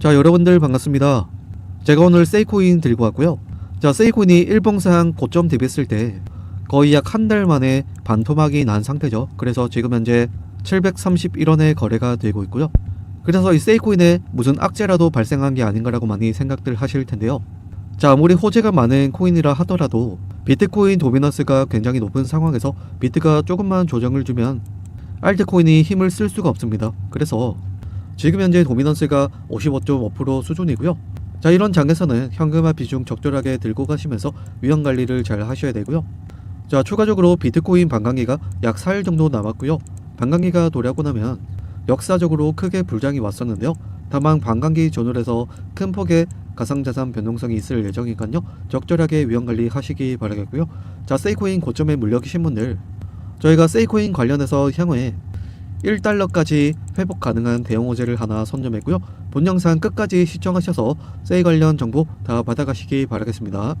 자 여러분들 반갑습니다. 제가 오늘 세이코인 들고 왔고요. 자 세이코인이 일봉상 고점 대비했을 때 거의 약 한 달 만에 반토막이 난 상태죠. 그래서 지금 현재 731원에 거래가 되고 있고요. 그래서 이 세이코인에 무슨 악재라도 발생한 게 아닌가라고 많이 생각들 하실 텐데요. 자 아무리 호재가 많은 코인이라 하더라도 비트코인 도미넌스가 굉장히 높은 상황에서 비트가 조금만 조정을 주면 알트코인이 힘을 쓸 수가 없습니다. 그래서 지금 현재 도미넌스가 55.5% 수준이고요. 자 이런 장에서는 현금화 비중 적절하게 들고 가시면서 위험 관리를 잘 하셔야 되고요. 자 추가적으로 비트코인 반감기가 약 4일 정도 남았고요. 반감기가 도래하고 나면 역사적으로 크게 불장이 왔었는데요. 다만 반감기 전후에서 큰 폭의 가상자산 변동성이 있을 예정이니까요. 적절하게 위험 관리 하시기 바라겠고요. 자 세이코인 고점에 물려 계신 분들 저희가 세이코인 관련해서 향후에 1달러까지 회복 가능한 대형 호재를 하나 선점했고요. 본 영상 끝까지 시청하셔서 세일 관련 정보 다 받아가시기 바라겠습니다.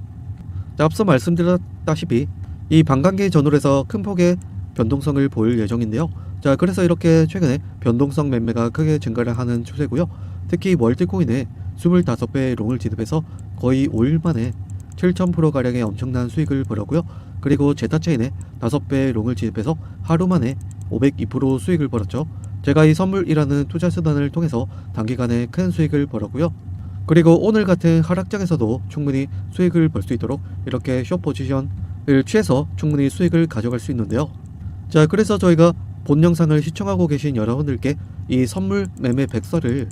자, 앞서 말씀드렸다시피 이 반감기 전후에서 큰 폭의 변동성을 보일 예정인데요. 자, 그래서 이렇게 최근에 변동성 매매가 크게 증가를 하는 추세고요. 특히 월드코인에 25배 롱을 지급해서 거의 5일 만에 7,000% 가량의 엄청난 수익을 벌었고요. 그리고 제타체인에 5배 롱을 지급해서 하루 만에 502% 수익을 벌었죠. 제가 이 선물이라는 투자 수단을 통해서 단기간에 큰 수익을 벌었고요. 그리고 오늘 같은 하락장에서도 충분히 수익을 벌 수 있도록 이렇게 숏 포지션을 취해서 충분히 수익을 가져갈 수 있는데요. 자, 그래서 저희가 본 영상을 시청하고 계신 여러분들께 이 선물 매매 백서를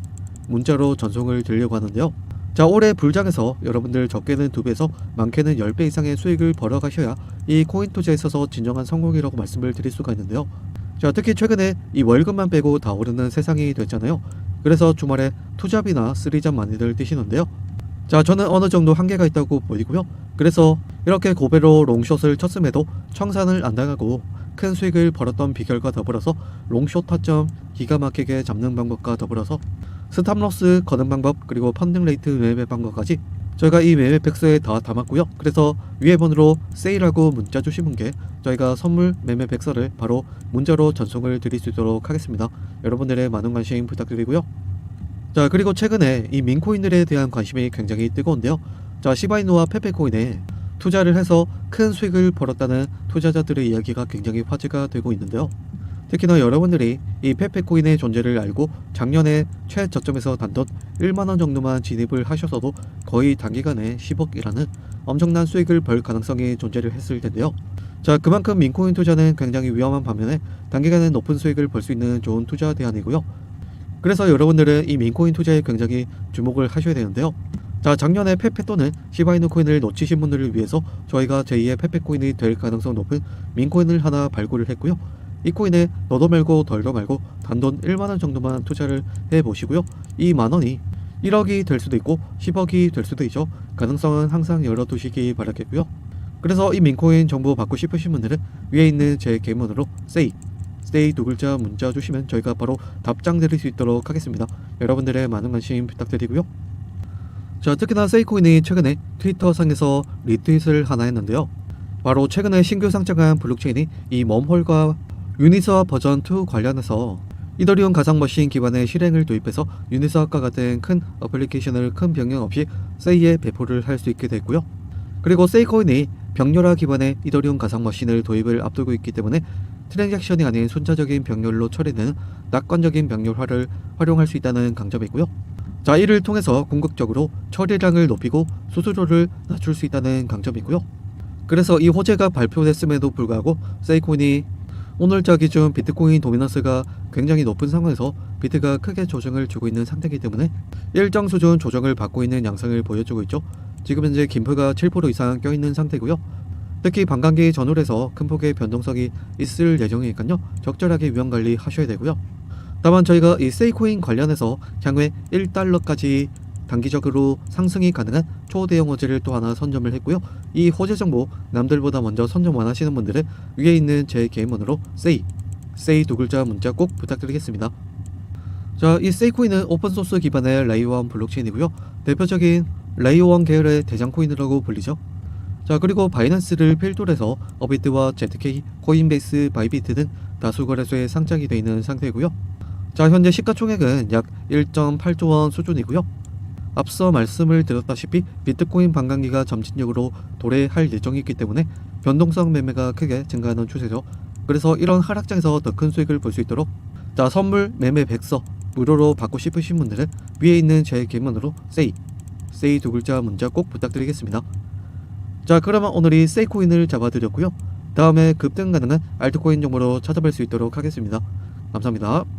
문자로 전송을 드리려고 하는데요. 자, 올해 불장에서 여러분들 적게는 2배에서 많게는 10배 이상의 수익을 벌어 가셔야 이 코인 투자에 있어서 진정한 성공이라고 말씀을 드릴 수가 있는데요. 자, 특히 최근에 이 월급만 빼고 다 오르는 세상이 됐잖아요. 그래서 주말에 투잡이나 쓰리잡 많이들 뛰시는데요. 자, 저는 어느 정도 한계가 있다고 보이고요. 그래서 이렇게 고배로 롱숏을 쳤음에도 청산을 안 당하고 큰 수익을 벌었던 비결과 더불어서 롱숏 타점 기가 막히게 잡는 방법과 더불어서 스탑로스 거는 방법 그리고 펀딩 레이트 매매 방법까지 저희가 이 매매 백서에 다 담았고요. 그래서 위에 번호로 세일하고 문자 주시는 게 저희가 선물 매매 백서를 바로 문자로 전송을 드릴 수 있도록 하겠습니다. 여러분들의 많은 관심 부탁드리고요. 자 그리고 최근에 이 민코인들에 대한 관심이 굉장히 뜨거운데요. 자 시바이누와 페페코인에 투자를 해서 큰 수익을 벌었다는 투자자들의 이야기가 굉장히 화제가 되고 있는데요. 특히나 여러분들이 이 페페코인의 존재를 알고 작년에 최저점에서 단돈 1만원 정도만 진입을 하셔서도 거의 단기간에 10억이라는 엄청난 수익을 벌 가능성이 존재를 했을 텐데요. 자, 그만큼 민코인 투자는 굉장히 위험한 반면에 단기간에 높은 수익을 벌 수 있는 좋은 투자 대안이고요. 그래서 여러분들은 이 민코인 투자에 굉장히 주목을 하셔야 되는데요. 자, 작년에 페페 또는 시바이누 코인을 놓치신 분들을 위해서 저희가 제2의 페페 코인이 될 가능성 높은 민코인을 하나 발굴을 했고요. 이 코인에 너도 말고 덜도 말고 단돈 1만원 정도만 투자를 해보시고요. 이 만원이 1억이 될 수도 있고 10억이 될 수도 있죠. 가능성은 항상 열어두시기 바라겠고요. 그래서 이 민코인 정보 받고 싶으신 분들은 위에 있는 제 개문으로 say stay 두 글자 문자 주시면 저희가 바로 답장 드릴 수 있도록 하겠습니다. 여러분들의 많은 관심 부탁드리고요. 자, 특히나 세이코인이 최근에 트위터 상에서 리트윗을 하나 했는데요. 바로 최근에 신규 상장한 블록체인이 이 멈홀과 유니스와 버전 2 관련해서 이더리움 가상 머신 기반의 실행을 도입해서 유니스와과 같은 큰 어플리케이션을 큰 변경 없이 세이에 배포를 할 수 있게 됐고요. 그리고 세이코인이 병렬화 기반의 이더리움 가상 머신을 도입을 앞두고 있기 때문에 트랜잭션이 아닌 순차적인 병렬로 처리되는 낙관적인 병렬화를 활용할 수 있다는 강점이 있고요. 자, 이를 통해서 궁극적으로 처리량을 높이고 수수료를 낮출 수 있다는 강점이 있고요. 그래서 이 호재가 발표됐음에도 불구하고 세이코인이 오늘자 기준 비트코인 도미넌스가 굉장히 높은 상황에서 비트가 크게 조정을 주고 있는 상태이기 때문에 일정 수준 조정을 받고 있는 양상을 보여주고 있죠. 지금 현재 김프가 7% 이상 껴있는 상태고요. 특히 반감기 전후에서 큰 폭의 변동성이 있을 예정이니까요. 적절하게 위험 관리 하셔야 되고요. 다만 저희가 이 세이코인 관련해서 향후에 1달러까지 단기적으로 상승이 가능한 초대형 호재를 또 하나 선점을 했고요. 이 호재 정보 남들보다 먼저 선점 원하시는 분들은 위에 있는 제 개인번호로 say, say 두 글자 문자 꼭 부탁드리겠습니다. 자, 이 세이코인은 오픈소스 기반의 레이어1 블록체인이고요. 대표적인 레이어1 계열의 대장 코인이라고 불리죠. 자, 그리고 바이낸스를 필두로 해서 어비트와 ZK, 코인베이스, 바이비트 등 다수 거래소에 상장이 되어 있는 상태이고요. 자, 현재 시가총액은 약 1.8조 원 수준이고요. 앞서 말씀을 드렸다시피 비트코인 반감기가 점진적으로 도래할 예정이기 때문에 변동성 매매가 크게 증가하는 추세죠. 그래서 이런 하락장에서 더 큰 수익을 볼 수 있도록 자 선물 매매 백서 무료로 받고 싶으신 분들은 위에 있는 제 개문으로 세이 세이 두 글자 문자 꼭 부탁드리겠습니다. 자 그러면 오늘 이 세이코인을 잡아드렸고요. 다음에 급등 가능한 알트코인 정보로 찾아뵐 수 있도록 하겠습니다. 감사합니다.